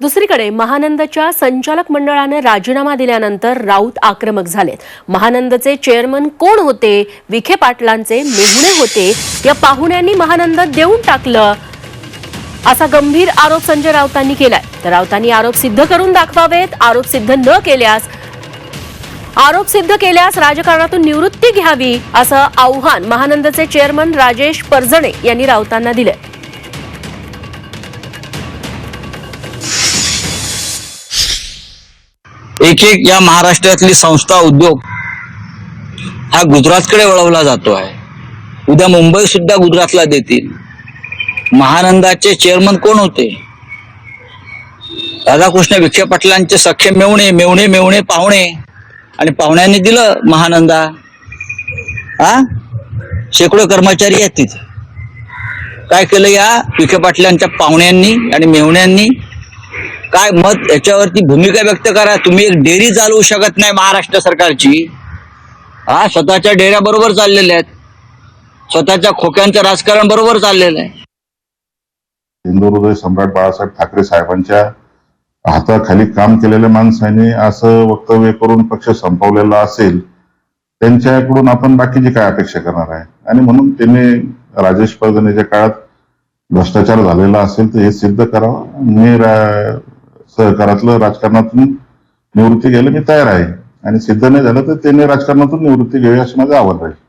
दुसरीकडे महानंदच्या संचालक मंडळानं राजीनामा दिल्यानंतर राऊत आक्रमक झालेत. महानंदचे चेअरमन कोण होते? विखे पाटलांचे मेहुणे होते? या पाहुण्यांनी महानंद देऊन टाकलं. असा गंभीर आरोप संजय राऊतांनी केलाय. तर राऊतांनी आरोप सिद्ध करून दाखवावेत. आरोप सिद्ध न केल्यास आरोप सिद्ध केल्यास राजकारणातून निवृत्ती घ्यावी असं आव्हान महानंदचे चेअरमन राजेश परजणे यांनी राऊतांना दिलं एक एक या महाराष्ट्रातली संस्था उद्योग हा गुजरातकडे वळवला जातो आहे. उद्या मुंबई सुद्धा गुजरातला देतील. महानंदाचे चेअरमन कोण होते? राधाकृष्ण विखे पाटलांचे सख्खे मेवणे मेवणे मेवणे पाहुणे. आणि पाहुण्यांनी दिलं महानंदा. हा शेकडो कर्मचारी आहेत तिथे. काय केलं या? विखे पाटलांच्या पाहुण्यांनी आणि मेवण्यांनी काय मत याच्यावरती भूमिका व्यक्त करा. तुम्ही एक डेअरी चालवू शकत नाही महाराष्ट्र सरकारची. हा स्वतःच्या डेऱ्या बरोबर चाललेल्या आहेत. स्वतःच्या खोक्यांचं राजकारण बरोबर चाललेलं आहे. हिंदू सम्राट बाळासाहेब ठाकरे साहेबांच्या हाताखाली काम केलेल्या माणसाने असं वक्तव्य करून पक्ष संपवलेला असेल त्यांच्याकडून आपण बाकीची काय अपेक्षा करणार आहे? आणि म्हणून त्यांनी राजेश परगणेच्या काळात भ्रष्टाचार झालेला असेल तर हे सिद्ध करावं. मी रा- सहकारातलं राजकारणातून निवृत्ती घ्यायला मी तयार आहे. आणि सिद्ध नाही झालं तर त्यांनी राजकारणातून निवृत्ती घ्यावी असं माझं आव्हान राहील.